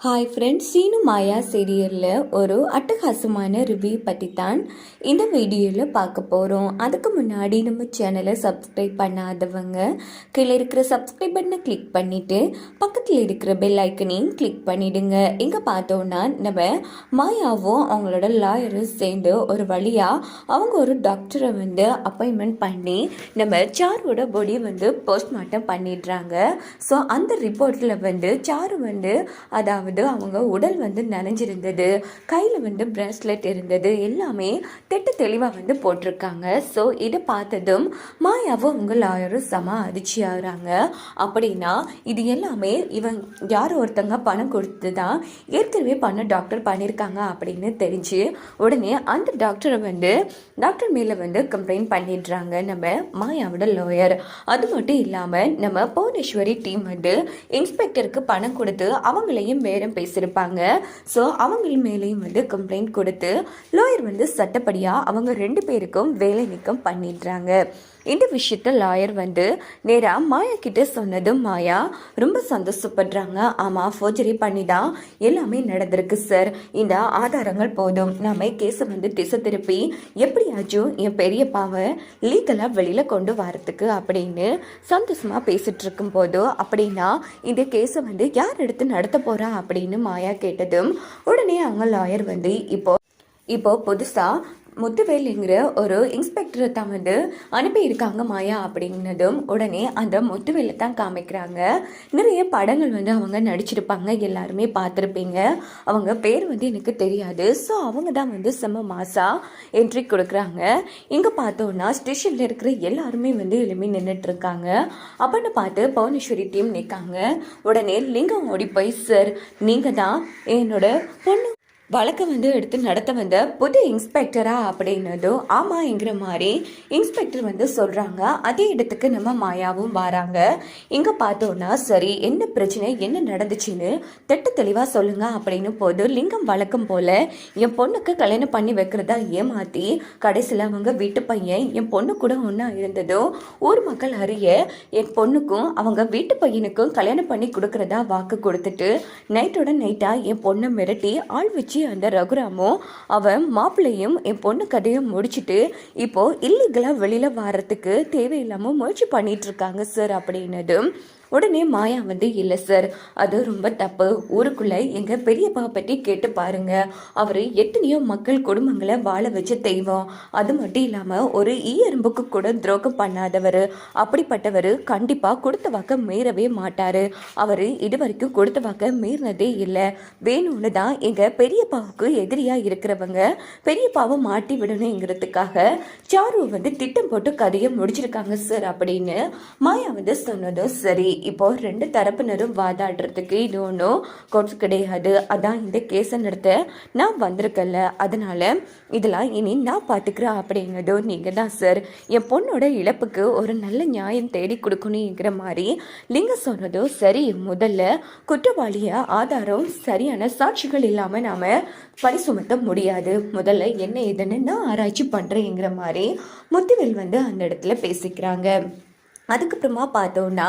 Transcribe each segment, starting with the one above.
Hi friends Seenu மாயா சீரியலில் ஒரு அட்டகாசமான ரிவ்யூ பற்றி தான் இந்த வீடியோவில் பார்க்க போகிறோம் அதுக்கு முன்னாடி நம்ம சேனலை சப்ஸ்கிரைப் பண்ணாதவங்க கீழே இருக்கிற சப்ஸ்கிரைப் பட்டனை கிளிக் பண்ணிவிட்டு பக்கத்தில் இருக்கிற பெல் ஐக்கனையும் கிளிக் பண்ணிவிடுங்க இங்கே பார்த்தோன்னா நம்ம மாயாவும் அவங்களோட லாயரும் சேர்ந்து ஒரு வழியாக அவங்க ஒரு டாக்டரை வந்து அப்பாயின்மெண்ட் பண்ணி நம்ம சாரோட பொடி வந்து போஸ்ட்மார்ட்டம் பண்ணிடுறாங்க. ஸோ அந்த ரிப்போர்ட்டில் வந்து சாரு வந்து அதாவது அவங்க உடல் வந்து நனைஞ்சிருந்தது கையில் வந்து பிரேஸ்லெட் இருந்தது எல்லாமே திட்டு தெளிவாக வந்து போட்டிருக்காங்க. ஸோ இதை பார்த்ததும் மாயாவும் உங்கள் லாயரும் செம அதிர்ச்சி ஆகுறாங்க அப்படின்னா இது எல்லாமே இவன் யார் ஒருத்தங்க பணம் கொடுத்து தான் ஏற்கனவே பண்ண டாக்டர் பண்ணியிருக்காங்க அப்படின்னு தெரிஞ்சு உடனே அந்த டாக்டரை வந்து டாக்டர் மேலே வந்து கம்ப்ளைண்ட் பண்ணிடுறாங்க நம்ம மாயாவோட லாயர் அது மட்டும் இல்லாமல் நம்ம புவனேஸ்வரி டீம் வந்து இன்ஸ்பெக்டருக்கு பணம் கொடுத்து அவங்களையும் பேரம் பேசியிருப்பாங்க. ஸோ அவங்க மேலேயும் வந்து கம்ப்ளைண்ட் கொடுத்து லோயர் வந்து சட்டப்படியாக அவங்க ரெண்டு பேருக்கும் வேலை நீக்கம் பண்ணிடுறாங்க. இந்த விஷயத்த லாயர் வந்து நேராக மாயா கிட்ட சொன்னதும் மாயா ரொம்ப சந்தோஷப்படுறாங்க. ஆமாம் ஃபோர்ஜரி பண்ணி தான் எல்லாமே நடந்திருக்கு சார் இந்த ஆதாரங்கள் போதும். நாம கேஸை வந்து திசை திருப்பி எப்படியாச்சும் என் பெரியப்பாவை லீகலாக வெளியில் கொண்டு வரத்துக்கு அப்படின்னு சந்தோஷமாக பேசிட்டு இருக்கும்போது அப்படின்னா இந்த கேஸை வந்து யார் எடுத்து நடத்த போகிறா அப்படின்னு மாயா கேட்டதும் உடனே அவங்க லாயர் வந்து இப்போ இப்போ புதுசாக முத்துவேலுங்கிற ஒரு இன்ஸ்பெக்டரை தான் வந்து அனுப்பியிருக்காங்க மாயா அப்படின்னதும் உடனே அந்த முத்துவேலை தான் காமிக்கிறாங்க. நிறைய படங்கள் வந்து அவங்க நடிச்சிருப்பாங்க எல்லாருமே பார்த்துருப்பீங்க. அவங்க பேர் வந்து எனக்கு தெரியாது. ஸோ அவங்க தான் வந்து செம்ம மாசா என்ட்ரி கொடுக்குறாங்க. இங்கே பார்த்தோன்னா ஸ்டேஷனில் இருக்கிற எல்லாருமே வந்து எழுப்பி நின்றுட்டுருக்காங்க அப்படின்னு பார்த்து பவனேஸ்வரி டீம் நிற்காங்க. உடனே லிங்கம் ஓடி போய் சார் நீங்கள் தான் என்னோட பொண்ணு வழக்கை வந்து எடுத்து நடத்த வந்த புது இன்ஸ்பெக்டரா அப்படின்னதும் ஆமாங்கிற மாதிரி இன்ஸ்பெக்டர் வந்து சொல்கிறாங்க அதே இடத்துக்கு நம்ம மாயாவும் வராங்க. இங்கே பார்த்தோன்னா சரி என்ன பிரச்சனை என்ன நடந்துச்சுன்னு திட்ட தெளிவாக சொல்லுங்கள் அப்படின்னு போது லிங்கம் வழக்கம் போல் என் பொண்ணுக்கு கல்யாணம் பண்ணி வைக்கிறதா ஏமாற்றி கடைசியில் அவங்க வீட்டு பையன் என் பொண்ணு கூட ஒன்றா இருந்ததும் ஊர் மக்கள் அறிய என் பொண்ணுக்கும் அவங்க வீட்டு பையனுக்கும் கல்யாணம் பண்ணி கொடுக்குறதா வாக்கு கொடுத்துட்டு நைட்டோட நைட்டாக என் பொண்ணை மிரட்டி ஆள் வச்சு அந்த ரகுராமும் அவன் மாப்பிள்ளையும் என் பொண்ணு கதையும் முடிச்சுட்டு இப்போ இல்லீகலாக வெளியில் வர்றதுக்கு தேவையில்லாமல் முயற்சி பண்ணிட்டு இருக்காங்க சார் அப்படின்னதும் உடனே மாயா வந்து இல்லை சார் அது ரொம்ப தப்பு. ஊருக்குள்ளே எங்கள் பெரியப்பா பற்றி கேட்டு பாருங்க. அவர் எத்தனையோ மக்கள் குடும்பங்களை வாழ வச்சு தெய்வம். அது மட்டும் இல்லாமல் ஒரு ஈயரும்புக்கு கூட துரோகம் பண்ணாதவர். அப்படிப்பட்டவர் கண்டிப்பாக கொடுத்த வாக்க மீறவே மாட்டார். அவர் இது வரைக்கும் கொடுத்த வாக்க மீறினதே இல்லை. வேணும்னு தான் எங்கள் பெரியப்பாவுக்கு எதிரியாக இருக்கிறவங்க பெரியப்பாவை மாட்டி விடணுங்கிறதுக்காக சாரு வந்து திட்டம் போட்டு கதையை முடிச்சிருக்காங்க சார் அப்படின்னு மாயா வந்து சொன்னதும் சரி. இப்போ ரெண்டு தரப்பினரும் வாதாடுறதுக்கு இது ஒன்றும் கோட்ஸ் கிடையாது. அதான் இந்த கேஸை நடத்த நான் வந்திருக்கல அதனால இதெல்லாம் இனி நான் பார்த்துக்கிறேன் அப்படிங்கிறதோ நீங்கள் தான் சார் என் பொண்ணோட இழப்புக்கு ஒரு நல்ல நியாயம் தேடி கொடுக்கணுங்கிற மாதிரி லிங்க சொன்னதோ சரி. முதல்ல குற்றவாளிய ஆதாரம் சரியான சாட்சிகள் இல்லாமல் நாம் பழி சுமத்த முடியாது. முதல்ல என்ன ஏதுன்னு நான் ஆராய்ச்சி பண்ணுறேங்கிற மாதிரி முத்துவேல் வந்து அந்த இடத்துல பேசிக்கிறாங்க. அதுக்கப்புறமா பார்த்தோன்னா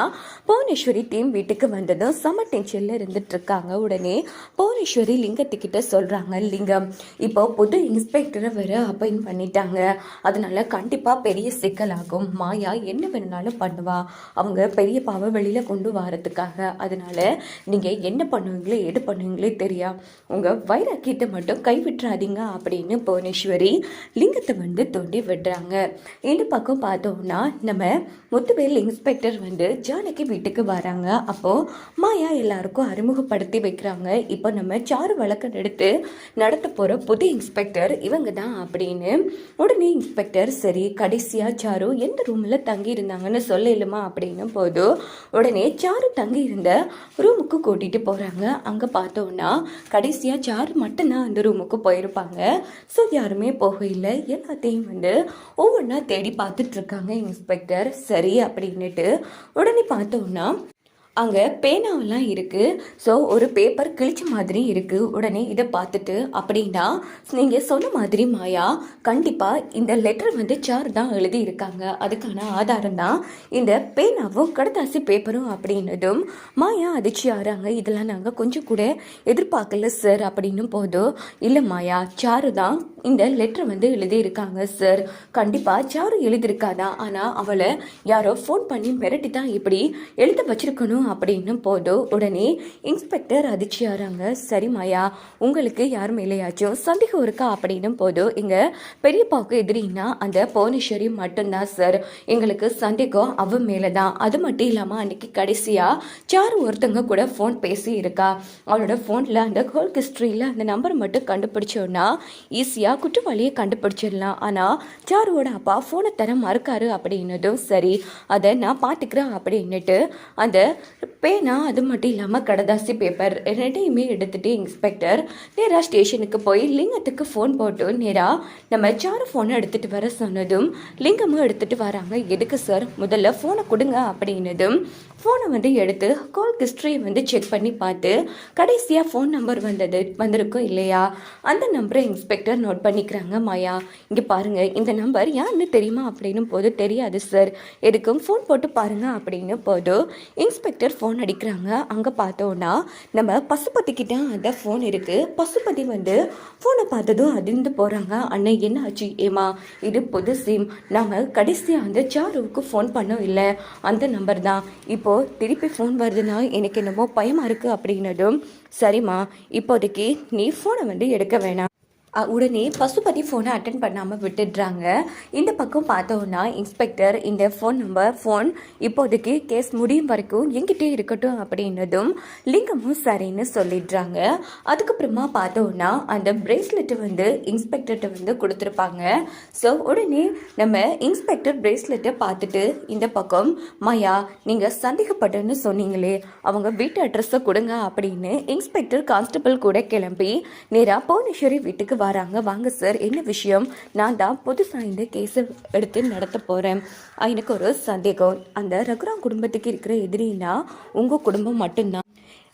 புவனேஸ்வரி டீம் வீட்டுக்கு வந்ததும் செம்ம டென்ஷனில் இருந்துட்டு இருக்காங்க உடனே புவனேஸ்வரி லிங்கத்துக்கிட்ட சொல்கிறாங்க லிங்கம் இப்போ புது இன்ஸ்பெக்டரை வேறு அப்பாயின் பண்ணிட்டாங்க. அதனால கண்டிப்பாக பெரிய சிக்கலாகும் மாயா என்ன வேணுனாலும் பண்ணுவா. அவங்க பெரிய பாவை வெளியில் கொண்டு வரதுக்காக அதனால நீங்கள் என்ன பண்ணுவீங்களோ எது பண்ணுவீங்களே தெரியா. உங்கள் வைராக்கியத்தை மட்டும் கைவிட்டுறாதீங்க அப்படின்னு புவனேஸ்வரி லிங்கத்தை வந்து தோண்டி விடுறாங்க. இந்த பக்கம் பார்த்தோம்னா நம்ம முத்துவேல் இன்ஸ்பெக்டர் வந்து ஜானகி வீட்டுக்கு வராங்க. அப்போது மாயா எல்லாருக்கும் அறிமுகப்படுத்தி வைக்கிறாங்க. இப்போ நம்ம சாரு வழக்கம் எடுத்து நடத்த போகிற புது இன்ஸ்பெக்டர் இவங்க தான் அப்படின்னு. உடனே இன்ஸ்பெக்டர் சரி கடைசியாக சாரு எந்த ரூமில் தங்கி இருந்தாங்கன்னு சொல்லலுமா அப்படின்னு போது உடனே சாரு தங்கி இருந்த ரூமுக்கு கூட்டிகிட்டு போகிறாங்க அங்கே பார்த்தோன்னா கடைசியாக சாரு மட்டும்தான் அந்த ரூமுக்கு போயிருப்பாங்க. ஸோ யாருமே போகல எல்லாத்தையும் வந்து ஒவ்வொன்றா தேடி பார்த்துட்ருக்காங்க இன்ஸ்பெக்டர். சரி அப்படின்னுட்டு உடனே பார்த்தோன்னா அங்கே பேனாவெல்லாம் இருக்குது ஸோ ஒரு பேப்பர் கிழிச்ச மாதிரி இருக்குது உடனே இதை பார்த்துட்டு அப்படின்னா நீங்கள் சொன்ன மாதிரி மாயா கண்டிப்பாக இந்த லெட்டர் வந்து சார் தான் எழுதி இருக்காங்க அதுக்கான ஆதாரம் தான் இந்த பேனாவும் கடதாசி பேப்பரும் அப்படின்னதும் மாயா அதிர்ச்சி ஆறாங்க இதெல்லாம் நாங்கள் கொஞ்சம் கூட எதிர்பார்க்கல சார் அப்படின்னும் போதும் இல்லை மாயா சாரு தான் இந்த லெட்டர் வந்து எழுதியிருக்காங்க சார் கண்டிப்பாக சாரு எழுதியிருக்காதா ஆனால் அவளை யாரோ ஃபோன் பண்ணி மிரட்டி தான் இப்படி எழுத வச்சிருக்கணும் அப்படின்னும் போதும் உடனே இன்ஸ்பெக்டர் அதிர்ச்சியாராங்க சரி மாயா உங்களுக்கு யார் மேலேயாச்சும் சந்தேகம் இருக்கா அப்படின்னும் போதும் இங்கே பெரியப்பாவுக்கு எதிரின்னா அந்த புவனேஸ்வரி மட்டும்தான் சார் எங்களுக்கு சந்தேகம் அவ மேலே தான் அது மட்டும் இல்லாமல் அன்னைக்கு கடைசியாக சாரு ஒருத்தங்க கூட ஃபோன் பேசி இருக்கா அவளோட ஃபோனில் அந்த ஹோல் ஹிஸ்ட்ரியில் அந்த நம்பர் மட்டும் கண்டுபிடிச்சோன்னா ஈஸியாக குற்றவாளியை கண்டுபிடிச்சிடலாம். ஆனால் சாருவோட அப்பா ஃபோனை தர மறுக்காரு அப்படின்னதும் சரி. அதை நான் பார்த்துக்கிறேன் அப்படின்னுட்டு அந்த பேனா அது மட்டும் இல்லாமல் கடதாசி பேப்பர் ரெண்டையுமே எடுத்துகிட்டு இன்ஸ்பெக்டர் நேராக ஸ்டேஷனுக்கு போய் லிங்கத்துக்கு ஃபோன் போட்டு நேராக நம்ம சாரு ஃபோனை எடுத்துகிட்டு வர சொன்னதும் லிங்கமும் எடுத்துகிட்டு வராங்க. எதுக்கு சார் முதல்ல ஃபோனை கொடுங்க அப்படின்னதும் ஃபோனை வந்து எடுத்து கால் ஹிஸ்ட்ரியை வந்து செக் பண்ணி பார்த்து கடைசியாக ஃபோன் நம்பர் வந்தது வந்திருக்கும் இல்லையா? அந்த நம்பரை இன்ஸ்பெக்டர் நோட் பண்ணிக்கிறாங்க மாயா. இங்கே பாருங்கள் இந்த நம்பர் யாருன்னு தெரியுமா அப்படின்னு போது தெரியாது சார் எதுக்கும் ஃபோன் போட்டு பாருங்க அப்படின்னு போது இன்ஸ்பெக்டர் ஃபோன் அடிக்கிறாங்க. அங்கே பார்த்தோன்னா நம்ம பசுபதிக்கிட்ட அந்த ஃபோன் இருக்குது பசுபதி வந்து ஃபோனை பார்த்ததும் அதிர்ந்து போகிறாங்க அண்ணன் என்ன ஆச்சு ஏமா இது புது சிம் நாங்கள் கடைசியாக அந்த சாருவுக்கு ஃபோன் பண்ணோம் இல்லை. அந்த நம்பர் தான். இப்போது திருப்பி ஃபோன் வருதுன்னா எனக்கு என்னமோ பயமாக இருக்குது அப்படின்னதும் சரிம்மா இப்போதைக்கு நீ ஃபோனை வந்து எடுக்க வேணாம். உடனே பசுபதி ஃபோனை அட்டன் பண்ணாமல் விட்டுடுறாங்க. இந்த பக்கம் பார்த்தோன்னா இன்ஸ்பெக்டர் இந்த ஃபோன் நம்பர் ஃபோன் இப்போதைக்கு கேஸ் முடியும் வரைக்கும் எங்கிட்டே இருக்கட்டும் அப்படின்னதும் லிங்கமும் சரின்னு சொல்லிடுறாங்க. அதுக்கப்புறமா பார்த்தோன்னா அந்த பிரேஸ்லெட்டை வந்து இன்ஸ்பெக்டர்கிட்ட வந்து கொடுத்துருப்பாங்க. ஸோ உடனே நம்ம இன்ஸ்பெக்டர் பிரேஸ்லெட்டை பார்த்துட்டு இந்த பக்கம் மாயா நீங்கள் சந்தேகப்பட்டேன்னு சொன்னீங்களே அவங்க வீட்டு அட்ரஸை கொடுங்க அப்படின்னு இன்ஸ்பெக்டர் கான்ஸ்டபிள் கூட கிளம்பி நேராக போனேஸ்வரி வீட்டுக்கு வராங்க. வாங்க சார் என்ன விஷயம்? நான் தான் புதுசாக இந்த கேஸை எடுத்து நடத்த போகிறேன் எனக்கு ஒரு சந்தேகம். அந்த ரகுராம் குடும்பத்துக்கு இருக்கிற எதிரின்னா உங்கள் குடும்பம் மட்டும்தான்.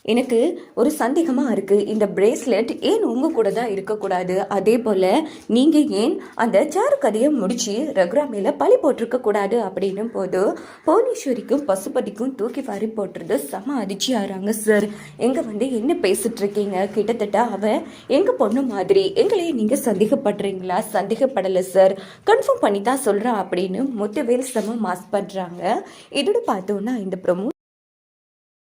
எனக்கு ஒரு சந்தேகமாக இருக்குது இந்த பிரேஸ்லெட் ஏன் உங்கள் கூட தான் இருக்கக்கூடாது? அதே போல் நீங்கள் ஏன் அந்த சாரு கதையை முடித்து ரகுராமையில் மேலே பழி போட்டிருக்கக்கூடாது அப்படின்னும் போது புவனேஸ்வரிக்கும் பசுபதிக்கும் தூக்கி வாரி போட்டுறது செம அதிர்ச்சி ஆகிறாங்க சார் எங்கே வந்து என்ன பேசிகிட்ருக்கீங்க இருக்கீங்க கிட்டத்தட்ட அவன் எங்கள் பொண்ணு மாதிரி. எங்களையே நீங்கள் சந்தேகப்படுறீங்களா? சந்தேகப்படலை சார் கன்ஃபார்ம் பண்ணி தான் சொல்கிறான் அப்படின்னு முத்துவேல் செம மாஸ் பண்ணுறாங்க இதோட பார்த்தோன்னா இந்த ப்ரொமோ